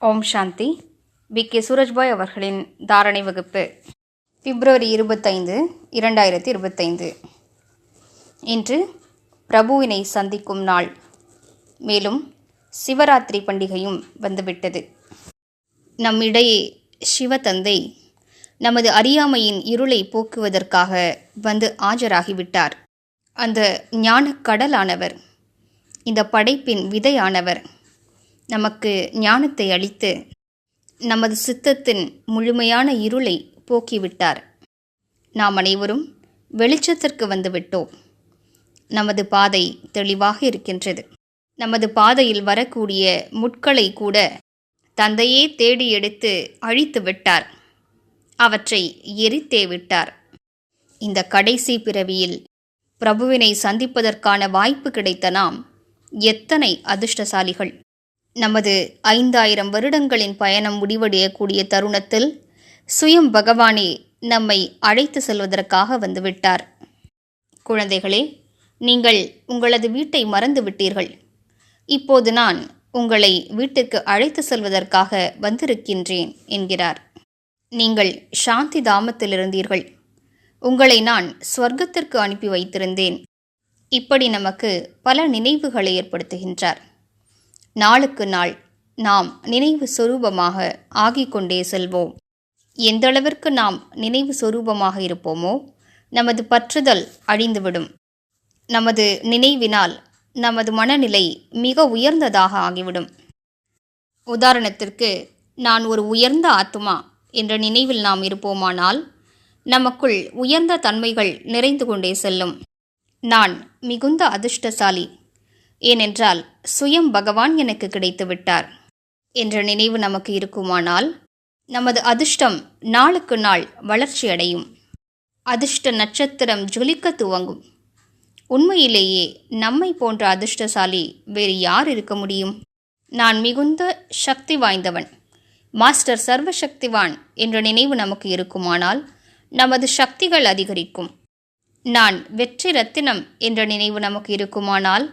ஓம் சாந்தி. B. K. Surajbhai அவர்களின் தாரணை வகுப்பு பிப்ரவரி இருபத்தைந்து இரண்டாயிரத்தி இருபத்தைந்து. இன்று பிரபுவினை சந்திக்கும் நாள். மேலும் சிவராத்திரி பண்டிகையும் வந்துவிட்டது. நம்மிடையே சிவதந்தை நமது அறியாமையின் இருளை போக்குவதற்காக வந்து ஆஜராகிவிட்டார். அந்த ஞானக்கடலானவர் இந்த படைப்பின் விதையானவர் நமக்கு ஞானத்தை அளித்து நமது சித்தத்தின் முழுமையான இருளை போக்கிவிட்டார். நாம் அனைவரும் வெளிச்சத்திற்கு வந்துவிட்டோம். நமது பாதை தெளிவாக இருக்கின்றது. நமது பாதையில் வரக்கூடிய முட்களை கூட தந்தையே தேடி எடுத்து அழித்து விட்டார். அவற்றை எரித்தே விட்டார். இந்த கடைசி பிறவியில் பிரபுவினை சந்திப்பதற்கான வாய்ப்பு கிடைத்த நாம் எத்தனை அதிர்ஷ்டசாலிகள். நமது ஐந்தாயிரம் வருடங்களின் பயணம் முடிவடையக்கூடிய தருணத்தில் சுயம் பகவானே நம்மை அழைத்து செல்வதற்காக வந்துவிட்டார். குழந்தைகளே நீங்கள் உங்களது வீட்டை மறந்து விட்டீர்கள். இப்போது நான் உங்களை வீட்டுக்கு அழைத்து செல்வதற்காக வந்திருக்கின்றேன் என்கிறார். நீங்கள் சாந்தி தாமத்தில் இருந்தீர்கள் உங்களை நான் ஸ்வர்க்கத்திற்கு அனுப்பி வைத்திருந்தேன். இப்படி நமக்கு பல நினைவுகளை ஏற்படுத்துகின்றார். நாளுக்கு நாள் நாம் நினைவு சொரூபமாக ஆகிக்கொண்டே செல்வோம். எந்தளவிற்கு நாம் நினைவு சொரூபமாக இருப்போமோ நமது பற்றுதல் அழிந்துவிடும். நமது நினைவினால் நமது மனநிலை மிக உயர்ந்ததாக ஆகிவிடும். உதாரணத்திற்கு நான் ஒரு உயர்ந்த ஆத்மா என்ற நினைவில் நாம் இருப்போமானால் நமக்குள் உயர்ந்த தன்மைகள் நிறைந்து கொண்டே செல்லும். நான் மிகுந்த அதிர்ஷ்டசாலி ஏனென்றால் சுயம் பகவான் எனக்கு கிடைத்து விட்டார் என்ற நினைவு நமக்கு இருக்குமானால் நமது அதிர்ஷ்டம் நாளுக்கு நாள் வளர்ச்சி அடையும். அதிர்ஷ்ட நட்சத்திரம் ஜொலிக்க துவங்கும். உண்மையிலேயே நம்மை போன்ற அதிர்ஷ்டசாலி வேறு யார் இருக்க முடியும்? நான் மிகுந்த சக்தி வாய்ந்தவன். மாஸ்டர் சர்வசக்திவான் என்ற நினைவு நமக்கு இருக்குமானால் நமது சக்திகள் அதிகரிக்கும். நான் வெற்றி ரத்தினம் என்ற நினைவு நமக்கு இருக்குமானால்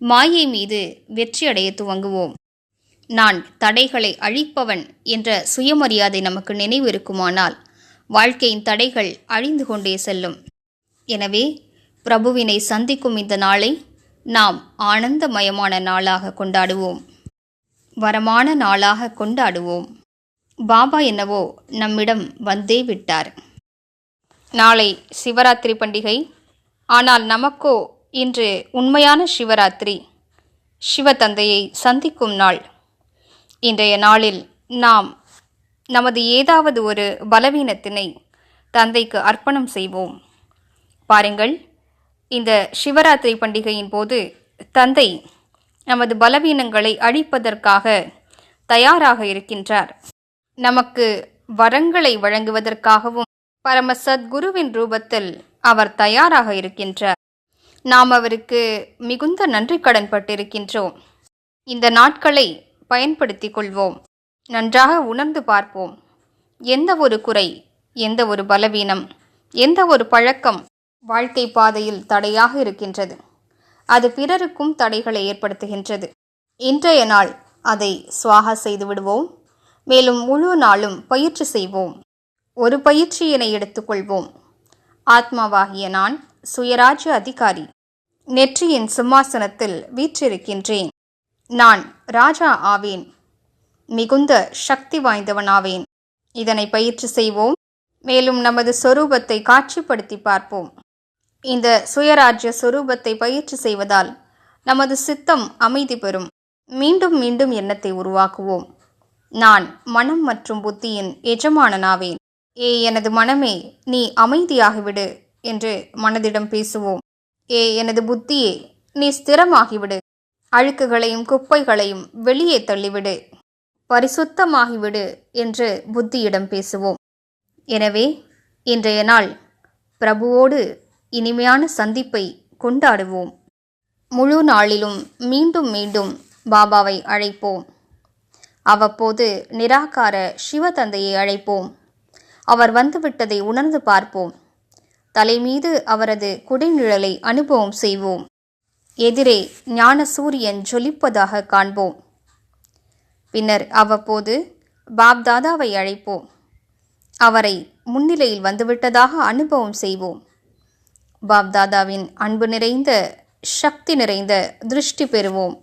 மாயை மீது வெற்றியடைய துவங்குவோம். நான் தடைகளை அழிப்பவன் என்ற சுயமரியாதை நமக்கு நினைவு இருக்குமானால் வாழ்க்கையின் தடைகள் அழிந்து கொண்டே செல்லும். எனவே பிரபுவினை சந்திக்கும் இந்த நாளை நாம் ஆனந்தமயமான நாளாக கொண்டாடுவோம். வரமான நாளாக கொண்டாடுவோம். பாபா என்னவோ நம்மிடம் வந்தே விட்டார். நாளை சிவராத்திரி பண்டிகை. ஆனால் நமக்கோ இன்று உண்மையான சிவராத்திரி. சிவதந்தையை சந்திக்கும் நாள். இன்றைய நாளில் நாம் நமது ஏதாவது ஒரு பலவீனத்தினை தந்தைக்கு அர்ப்பணம் செய்வோம். பாருங்கள் இந்த சிவராத்திரி பண்டிகையின் போது தந்தை நமது பலவீனங்களை அழிப்பதற்காக தயாராக இருக்கின்றார். நமக்கு வரங்களை வழங்குவதற்காகவும் பரம சத்குருவின் ரூபத்தில் அவர் தயாராக இருக்கின்றார். நாம் அவருக்கு மிகுந்த நன்றி கடன் பட்டிருக்கின்றோம். இந்த நாட்களை பயன்படுத்தி கொள்வோம். நன்றாக உணர்ந்து பார்ப்போம். எந்த ஒரு குறை எந்த ஒரு பலவீனம் எந்த ஒரு பழக்கம் வாழ்க்கை பாதையில் தடையாக இருக்கின்றது. அது பிறருக்கும் தடைகளை ஏற்படுத்துகின்றது. இன்றைய நாள் அதை சுவாகா செய்து விடுவோம். மேலும் முழு நாளும் பயிற்சி செய்வோம். ஒரு பயிற்சியினை எடுத்துக்கொள்வோம் ஆத்மாவாகிய நான் சுயராஜ்ய அதிகாரி. நெற்றியின் சிம்மாசனத்தில் வீற்றிருக்கின்றேன். நான் ராஜா ஆவேன். மிகுந்த சக்தி வாய்ந்தவனாவேன் இதனை பயிற்சி செய்வோம். மேலும் நமது சொரூபத்தை காட்சிப்படுத்தி பார்ப்போம். இந்த சுயராஜ்ய சொரூபத்தை பயிற்சி செய்வதால் நமது சித்தம் அமைதி பெறும். மீண்டும் மீண்டும் எண்ணத்தை உருவாக்குவோம். நான் மனம் மற்றும் புத்தியின் எஜமானனாவேன். ஏ எனது மனமே நீ அமைதியாகிவிடு என்று மனதிடம் பேசுவோம். ஏ எனது புத்தியே நீ ஸ்திரமாகிவிடு. அழுக்குகளையும் குப்பைகளையும் வெளியே தள்ளிவிடு. பரிசுத்தமாகிவிடு என்று புத்தியிடம் பேசுவோம். எனவே இன்றைய நாள் பிரபுவோடு இனிமையான சந்திப்பை கொண்டாடுவோம். முழு நாளிலும் மீண்டும் மீண்டும் பாபாவை அழைப்போம். அவ்வப்போது நிராகார சிவதந்தையை அழைப்போம். அவர் வந்துவிட்டதை உணர்ந்து பார்ப்போம். தலைமீது அவரது குடைநிழலை அனுபவம் செய்வோம். எதிரே ஞான சூரியன் ஜொலிப்பதாக காண்போம். பின்னர் அவ்வப்போது பாப்தாதாவை அழைப்போம். அவரை முன்னிலையில் வந்துவிட்டதாக அனுபவம் செய்வோம். பாப்தாதாவின் அன்பு நிறைந்த சக்தி நிறைந்த திருஷ்டி பெறுவோம்.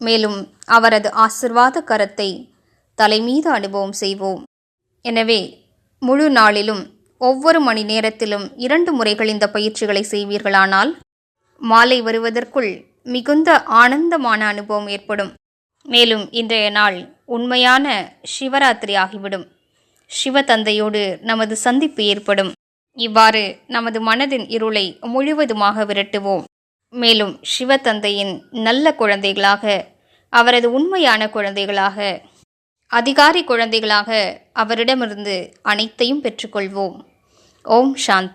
மேலும் அவரது ஆசிர்வாத கரத்தை தலைமீது அனுபவம் செய்வோம். எனவே முழு நாளிலும் ஒவ்வொரு மணி நேரத்திலும் இரண்டு முறைகள் இந்த பயிற்சிகளை செய்வீர்களானால் மாலை வருவதற்குள் மிகுந்த ஆனந்தமான அனுபவம் ஏற்படும். மேலும் இன்றைய நாள் உண்மையான சிவராத்திரி ஆகிவிடும். சிவதந்தையோடு நமது சந்திப்பு ஏற்படும். இவ்வாறு நமது மனதின் இருளை முழுவதுமாக விரட்டுவோம். மேலும் சிவதந்தையின் நல்ல குழந்தைகளாக அவரது உண்மையான குழந்தைகளாக அதிகாரி குழந்தைகளாக அவரிடமிருந்து அனைத்தையும் பெற்றுக்கொள்வோம். ஓம் சாந்தி.